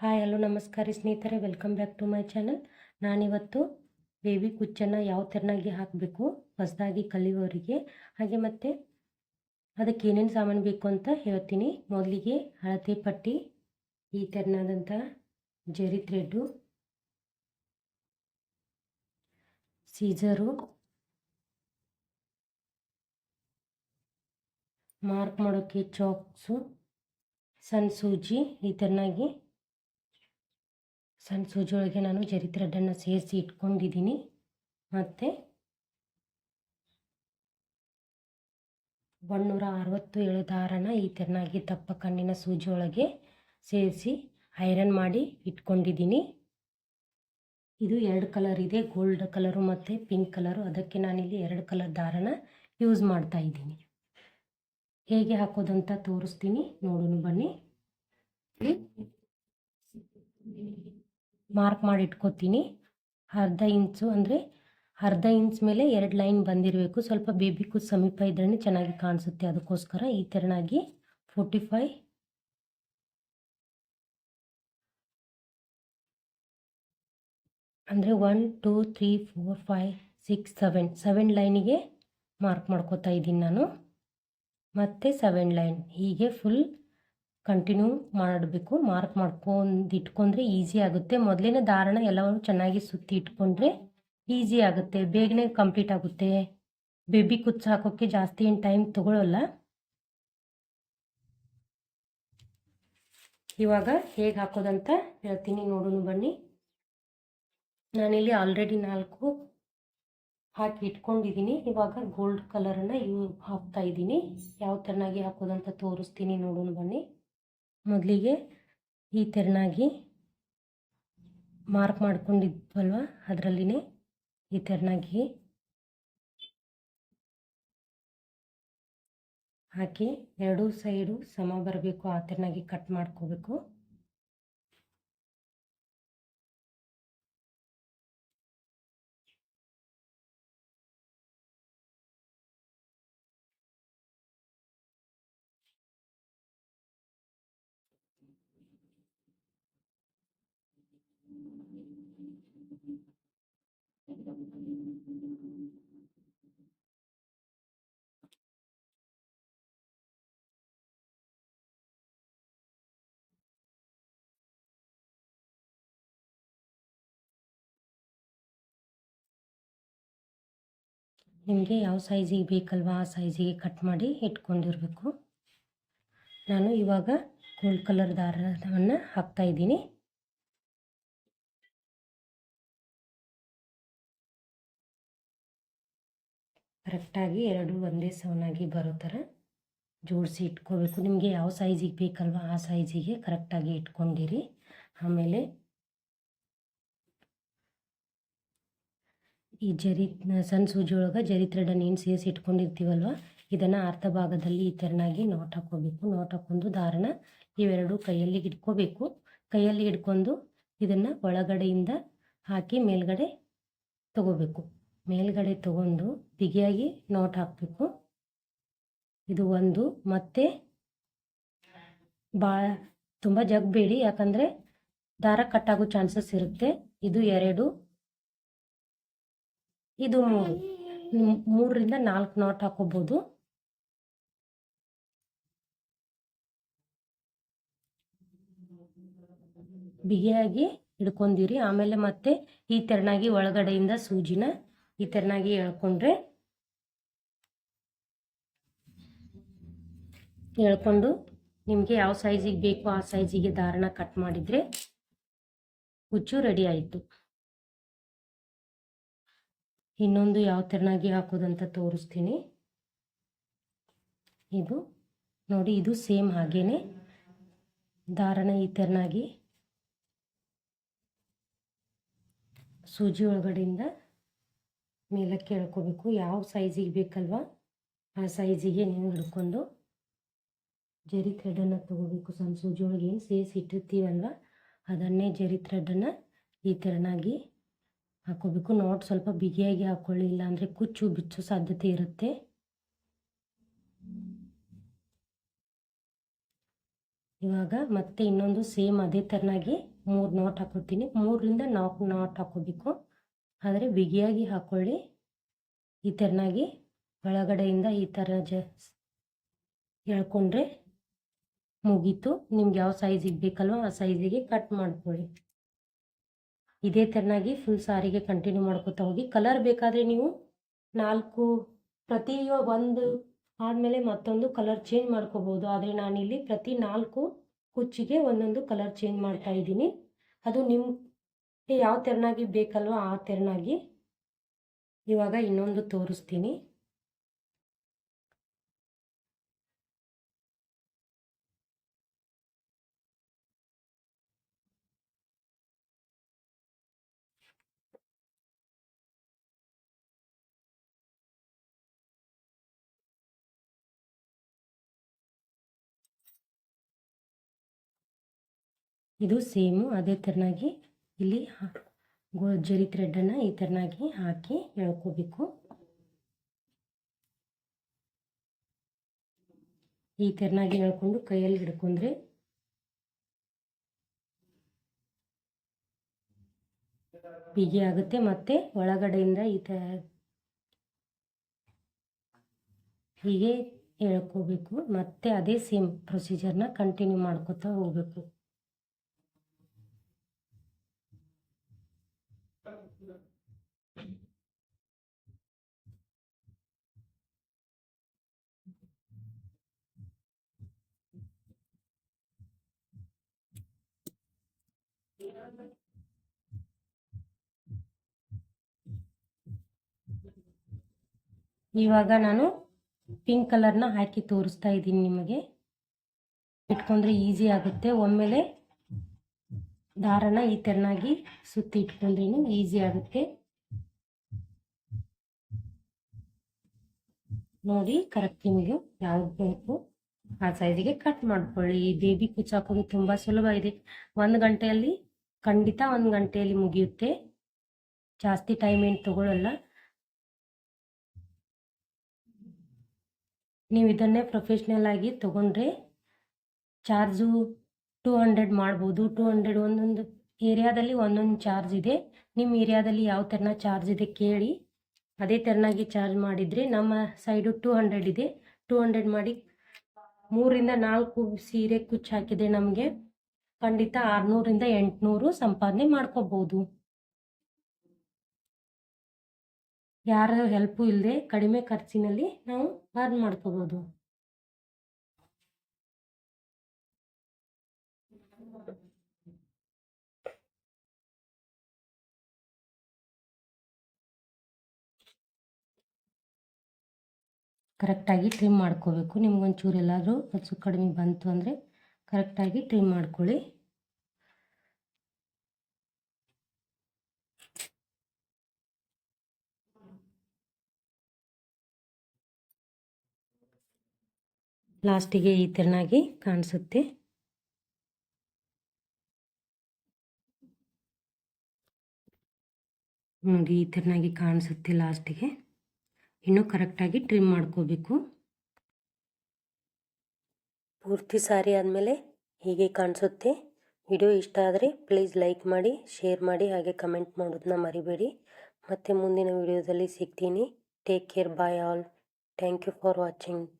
Hi, hello, ನಮಸ್ಕಾರ ಸ್ನೇಹಿತರೆ. Welcome back to my channel ನಾನಿವತ್ತು ಬೇಬಿ ಕುಚ್ಚನ್ನು ಯಾವ ಥರನಾಗಿ ಹಾಕಬೇಕು, ಹೊಸದಾಗಿ ಕಲಿಯೋರಿಗೆ, ಹಾಗೆ ಮತ್ತು ಅದಕ್ಕೆ ಏನೇನು ಸಾಮಾನು ಬೇಕು ಅಂತ ಹೇಳ್ತೀನಿ. ಮೊದಲಿಗೆ ಹಳತೆ ಪಟ್ಟಿ, ಈ ಥರನಾದಂಥ ಜರಿ ಥ್ರೆಡ್ಡು ಸೀಸರು ಮಾರ್ಕ್ ಮಾಡೋಕ್ಕೆ ಚಾಕ್ಸು ಸಣ್ಣ ಸೂಜಿ ಈ ಥರನಾಗಿ ಸಣ್ಣ ಸೂಜಿ ನಾನು ಜರಿ ಸೇರಿಸಿ ಇಟ್ಕೊಂಡಿದ್ದೀನಿ ಮತ್ತು ಒಂದುನೂರ ಅರವತ್ತು ಏಳು ದಾರನ ಈ ತೆರನಾಗಿ ದಪ್ಪ ಕಣ್ಣಿನ ಸೂಜಿ ಸೇರಿಸಿ ಐರನ್ ಮಾಡಿ ಇಟ್ಕೊಂಡಿದ್ದೀನಿ ಇದು ಎರಡು ಕಲರ್ ಇದೆ, ಗೋಲ್ಡ್ ಕಲರು ಮತ್ತು ಪಿಂಕ್ ಕಲರು. ಅದಕ್ಕೆ ನಾನಿಲ್ಲಿ ಎರಡು ಕಲರ್ ದಾರನ ಯೂಸ್ ಮಾಡ್ತಾ ಇದ್ದೀನಿ. ಹೇಗೆ ಹಾಕೋದಂತ ತೋರಿಸ್ತೀನಿ. ನೋಡೋಣ ಬನ್ನಿ. ಮಾರ್ಕ್ ಮಾಡಿ ಇಟ್ಕೋತೀನಿ. ಅರ್ಧ ಇಂಚು ಅಂದರೆ ಅರ್ಧ ಇಂಚ್ ಮೇಲೆ ಎರಡು ಲೈನ್ ಬಂದಿರಬೇಕು. ಸ್ವಲ್ಪ ಬೇಬಿ ಕೂದ ಸಮೀಪ ಇದ್ರೇ ಚೆನ್ನಾಗಿ ಕಾಣಿಸುತ್ತೆ. ಅದಕ್ಕೋಸ್ಕರ ಈ ಥರನಾಗಿ ಫೋರ್ಟಿ ಫೈ ಅಂದರೆ one two three four five six seven seven ಲೈನಿಗೆ mark ಮಾಡ್ಕೋತಾ ಇದ್ದೀನಿ ನಾನು. ಮತ್ತು ಸೆವೆನ್ ಲೈನ್ ಹೀಗೆ ಫುಲ್ ಕಂಟಿನ್ಯೂ ಮಾಡಬೇಕು ಮಾರ್ಕ್ ಮಾಡ್ಕೊಂಡು ಇಟ್ಕೊಂಡ್ರೆ ಈಸಿ ಆಗುತ್ತೆ. ಮೊದಲಿನ ದಾರಣ ಎಲ್ಲವನ್ನು ಚೆನ್ನಾಗಿ ಸುತ್ತಿ ಇಟ್ಕೊಂಡ್ರೆ ಈಸಿ ಆಗುತ್ತೆ. ಬೇಗನೆ ಕಂಪ್ಲೀಟ್ ಆಗುತ್ತೆ. ಬೇಬಿ ಕುಚ್ಚು ಹಾಕೋಕ್ಕೆ ಜಾಸ್ತಿ ಏನು ಟೈಮ್ ತಗೊಳ್ಳಲ್ಲ ಇವಾಗ ಹೇಗೆ ಹಾಕೋದಂತ ಹೇಳ್ತೀನಿ, ನೋಡೋಣ ಬನ್ನಿ. ನಾನಿಲ್ಲಿ ಆಲ್ರೆಡಿ ನಾಲ್ಕು ಹಾಕಿ ಇಟ್ಕೊಂಡಿದ್ದೀನಿ. ಇವಾಗ ಗೋಲ್ಡ್ ಕಲರನ್ನು ಯೂ ಹಾಕ್ತಾ ಇದ್ದೀನಿ. ಯಾವ ಥರನಾಗಿ ಹಾಕೋದಂತ ತೋರಿಸ್ತೀನಿ, ನೋಡೋಣ ಬನ್ನಿ. ಮೊದಲಿಗೆ ಈ ತೆರನಾಗಿ ಮಾರ್ಕ್ ಮಾಡ್ಕೊಂಡಿದ್ವಲ್ವ? ಅದರಲ್ಲಿನೇ ಈ ತೆರನಾಗಿ ಹಾಕಿ ಎರಡೂ ಸೈಡು ಸಮ ಬರಬೇಕು, ಆ ತೆರನಾಗಿ ಕಟ್ ಮಾಡ್ಕೋಬೇಕು. ನಿಮಗೆ ಯಾವ ಸೈಜಿಗೆ ಬೇಕಲ್ವ ಆ ಸೈಜಿಗೆ ಕಟ್ ಮಾಡಿ ಇಟ್ಕೊಂಡಿರಬೇಕು. ನಾನು ಇವಾಗ ಗೋಲ್ಡ್ ಕಲರ್ ದಾರವನ್ನು ಹಾಕ್ತಾಯಿದ್ದೀನಿ ಕರೆಕ್ಟಾಗಿ ಎರಡು ಒಂದೇ ಸವನಾಗಿ ಬರೋ ಥರ ಜೋಡಿಸಿ ಇಟ್ಕೋಬೇಕು. ನಿಮಗೆ ಯಾವ ಸೈಜಿಗೆ ಬೇಕಲ್ವ ಆ ಸೈಜಿಗೆ ಕರೆಕ್ಟಾಗಿ ಇಟ್ಕೊಂಡಿರಿ. ಆಮೇಲೆ ಈ ಜರಿ ಸಣ್ಣ ಸೂಜಿ ಒಳಗೆ ಜರಿ ಥ್ರೆಡನ್ನು ಏನು ಸೇರಿಸಿ ಇಟ್ಕೊಂಡಿರ್ತೀವಲ್ವ, ಇದನ್ನು ಅರ್ಧ ಭಾಗದಲ್ಲಿ ಈ ಥರನಾಗಿ ನೋಟ್ ಹಾಕ್ಕೋಬೇಕು. ನೋಟ್ ಹಾಕ್ಕೊಂಡು ದಾರನ ಇವೆರಡು ಕೈಯಲ್ಲಿ ಹಿಡ್ಕೋಬೇಕು ಕೈಯಲ್ಲಿ ಹಿಡ್ಕೊಂಡು ಇದನ್ನು ಒಳಗಡೆಯಿಂದ ಹಾಕಿ ಮೇಲ್ಗಡೆ ತಗೋಬೇಕು. ಮೇಲ್ಗಡೆ ತಗೊಂಡು ಬಿಗಿಯಾಗಿ ನೋಟ್ ಹಾಕಬೇಕು. ಇದು ಒಂದು ಮತ್ತೆ ಬಾ, ತುಂಬ ಜಗ್ಬೇಡಿ, ಯಾಕಂದರೆ ದಾರ ಕಟ್ಟಾಗೋ ಚಾನ್ಸಸ್ ಇರುತ್ತೆ. ಇದು ಎರಡು, ಇದು ಮೂರು. ಮೂರರಿಂದ ನಾಲ್ಕು ನೋಟ್ ಹಾಕೋಬೋದು. ಬಿಗಿಯಾಗಿ ಹಿಡ್ಕೊಂಡಿರಿ. ಆಮೇಲೆ ಮತ್ತೆ ಈ ತೆರನಾಗಿ ಒಳಗಡೆಯಿಂದ ಸೂಜಿನ ಈ ತೆರನಾಗಿ ಎಳ್ಕೊಂಡ್ರೆ ಎಳ್ಕೊಂಡು ನಿಮಗೆ ಯಾವ ಸೈಜಿಗೆ ಬೇಕು ಆ ಸೈಜಿಗೆ ದಾರನ ಕಟ್ ಮಾಡಿದರೆ ಹುಚ್ಚು ರೆಡಿ ಆಯಿತು. ಇನ್ನೊಂದು ಯಾವ ಥರನಾಗಿ ಹಾಕೋದಂತ ತೋರಿಸ್ತೀನಿ. ಇದು ನೋಡಿ, ಇದು ಸೇಮ್ ಹಾಗೇನೆ. ದಾರನ ಈ ಥರನಾಗಿ ಸೂಜಿ ಒಳಗಡೆಯಿಂದ ಮೇಲಕ್ಕೆ ಎಳ್ಕೋಬೇಕು ಯಾವ ಸೈಜಿಗೆ ಬೇಕಲ್ವ? ಆ ಸೈಜಿಗೆ ನೀವು ಹಿಡ್ಕೊಂಡು ಜರಿ ಥ್ರೆಡನ್ನು ತೊಗೋಬೇಕು. ಸಣ್ಣ ಸೂಜಿ ಒಳಗೆ ಏನು ಸೇರಿಸಿ ಇಟ್ಟಿರ್ತೀವಲ್ವ? ಅದನ್ನೇ ಜರಿ ಥ್ರೆಡನ್ನು ಈ ಥರನಾಗಿ ಹಾಕೋಬೇಕು. ನೋಟ್ ಸ್ವಲ್ಪ ಬಿಗಿಯಾಗಿ ಹಾಕ್ಕೊಳ್ಳಿ ಇಲ್ಲಾಂದರೆ ಕುಚ್ಚು ಬಿಚ್ಚು ಸಾಧ್ಯತೆ ಇರುತ್ತೆ. ಇವಾಗ ಮತ್ತೆ ಇನ್ನೊಂದು ಸೇಮ್ ಅದೇ ಥರನಾಗಿ ಮೂರು ನಾಟ್ ಹಾಕೋತೀನಿ ಮೂರರಿಂದ ನಾಲ್ಕು ನಾಟ್ ಹಾಕೋಬೇಕು. ಆದರೆ ಬಿಗಿಯಾಗಿ ಹಾಕ್ಕೊಳ್ಳಿ ಈ ಥರನಾಗಿ ಒಳಗಡೆಯಿಂದ ಈ ಥರ ಜ ಎಳ್ಕೊಂಡ್ರೆ ಮುಗೀತು. ನಿಮ್ಗೆ ಯಾವ ಸೈಜಿಗೆ ಬೇಕಲ್ವೋ ಆ ಸೈಜಿಗೆ ಕಟ್ ಮಾಡ್ಕೊಳ್ಳಿ. ಇದೇ ಥರನಾಗಿ ಫುಲ್ ಸಾರಿಗೆ ಕಂಟಿನ್ಯೂ ಮಾಡ್ಕೊತಾ ಹೋಗಿ. ಕಲರ್ ಬೇಕಾದರೆ ನೀವು ನಾಲ್ಕು ಪ್ರತಿ ಒಂದು ಆದಮೇಲೆ ಮತ್ತೊಂದು ಕಲರ್ ಚೇಂಜ್ ಮಾಡ್ಕೋಬೋದು. ಆದರೆ ನಾನಿಲ್ಲಿ ಪ್ರತಿ ನಾಲ್ಕು ಕುಚ್ಚಿಗೆ ಒಂದೊಂದು ಕಲರ್ ಚೇಂಜ್ ಮಾಡ್ತಾ ಇದ್ದೀನಿ. ಅದು ನಿಮ್ಗೆ ಯಾವ ತೆರನಾಗಿ ಬೇಕಲ್ವ ಆ ತೆರನಾಗಿ? ಇವಾಗ ಇನ್ನೊಂದು ತೋರಿಸ್ತೀನಿ. ಇದು ಸೇಮು ಅದೇ ಥರನಾಗಿ ಇಲ್ಲಿ ಗೋ, ಜರಿ ಥ್ರೆಡನ್ನು ಈ ಥರನಾಗಿ ಹಾಕಿ ಎಳ್ಕೋಬೇಕು. ಈ ಥರನಾಗಿ ಎಳ್ಕೊಂಡು ಕೈಯಲ್ಲಿ ಹಿಡ್ಕೊಂಡ್ರೆ ಬಿಗಿ ಆಗುತ್ತೆ. ಮತ್ತೆ ಒಳಗಡೆಯಿಂದ ಈ ಥರ ಹೀಗೆ ಎಳ್ಕೋಬೇಕು. ಮತ್ತೆ ಅದೇ ಸೇಮ್ ಪ್ರೊಸೀಜರ್ನ ಕಂಟಿನ್ಯೂ ಮಾಡ್ಕೋತಾ ಹೋಗಬೇಕು. ಇವಾಗ ನಾನು ಪಿಂಕ್ ಕಲರ್ನ ಹಾಕಿ ತೋರಿಸ್ತಾ ಇದ್ದೀನಿ ನಿಮಗೆ. ಇಟ್ಕೊಂಡ್ರೆ ಈಸಿ ಆಗುತ್ತೆ. ಒಮ್ಮೆಲೆ ದಾರನ ಈ ಥರನಾಗಿ ಸುತ್ತಿ ಇಟ್ಕೊಂಡ್ರೂ ಈಸಿ ಆಗುತ್ತೆ. ನೋಡಿ ಕರೆಕ್ಟ್ ನಿಮಗೆ ಯಾವ್ದು ಬೇಕು. ಆ ಸೈಜಿಗೆ ಕಟ್ ಮಾಡ್ಕೊಳ್ಳಿ. ಈ ಬೇಬಿ ಕುಚ್ಚಾಕೋದು ತುಂಬ ಸುಲಭ ಇದೆ. ಒಂದು ಗಂಟೆಯಲ್ಲಿ, ಖಂಡಿತ ಒಂದು ಗಂಟೆಯಲ್ಲಿ ಮುಗಿಯುತ್ತೆ. ಜಾಸ್ತಿ ಟೈಮ್ ಏನು ತಗೊಳ್ಳಲ್ಲ ನೀವು ಇದನ್ನೇ ಪ್ರೊಫೆಷ್ನಲ್ ಆಗಿ ತಗೊಂಡ್ರೆ ಚಾರ್ಜು ಟೂ ಹಂಡ್ರೆಡ್ ಮಾಡ್ಬೋದು. ಟೂ ಹಂಡ್ರೆಡ್ ಒಂದೊಂದು ಏರಿಯಾದಲ್ಲಿ ಒಂದೊಂದು ಚಾರ್ಜ್ ಇದೆ. ನಿಮ್ಮ ಏರಿಯಾದಲ್ಲಿ ಯಾವ ಥರನ ಚಾರ್ಜ್ ಇದೆ ಕೇಳಿ. ಅದೇ ಥರನಾಗಿ ಚಾರ್ಜ್ ಮಾಡಿದರೆ ನಮ್ಮ ಸೈಡು ಟೂ ಹಂಡ್ರೆಡ್ ಇದೆ. ಟೂ ಹಂಡ್ರೆಡ್ ಮಾಡಿ ಮೂರಿಂದ ನಾಲ್ಕು ಸೀರೆ ಕುಚ್ಚು ಹಾಕಿದೆ ನಮಗೆ ಖಂಡಿತ ಆರುನೂರಿಂದ ಎಂಟುನೂರು ಸಂಪಾದನೆ ಮಾಡ್ಕೋಬೋದು. ಯಾರ ಹೆಲ್ಪು ಇಲ್ಲದೆ ಕಡಿಮೆ ಖರ್ಚಿನಲ್ಲಿ ನಾವು ಅರ್ನ್ ಮಾಡ್ಕೋಬೋದು. ಕರೆಕ್ಟಾಗಿ ಟ್ರಿಮ್ ಮಾಡ್ಕೋಬೇಕು. ನಿಮ್ಗೊಂಚೂರು ಎಲ್ಲಾದರೂ ಹೆಚ್ಚು ಕಡಿಮೆ ಬಂತು ಅಂದರೆ ಕರೆಕ್ಟಾಗಿ ಟ್ರಿಮ್ ಮಾಡ್ಕೊಳ್ಳಿ. ಲಾಸ್ಟಿಗೆ ಈ ಥರನಾಗಿ ಕಾಣಿಸುತ್ತೆ. ನೋಡಿ, ಈ ಥರನಾಗಿ ಕಾಣಿಸುತ್ತೆ ಲಾಸ್ಟಿಗೆ. ಇನ್ನೂ ಕರೆಕ್ಟಾಗಿ ಟ್ರಿಮ್ ಮಾಡ್ಕೋಬೇಕು. ಪೂರ್ತಿ ಸಾರಿ ಆದಮೇಲೆ ಹೀಗೆ ಕಾಣಿಸುತ್ತೆ. ವಿಡಿಯೋ ಇಷ್ಟ ಆದರೆ ಪ್ಲೀಸ್ ಲೈಕ್ ಮಾಡಿ, ಶೇರ್ ಮಾಡಿ, ಹಾಗೆ ಕಮೆಂಟ್ ಮಾಡೋದನ್ನ ಮರಿಬೇಡಿ. ಮತ್ತು ಮುಂದಿನ ವಿಡಿಯೋದಲ್ಲಿ ಸಿಗ್ತೀನಿ. Take care, bye all. Thank you for watching.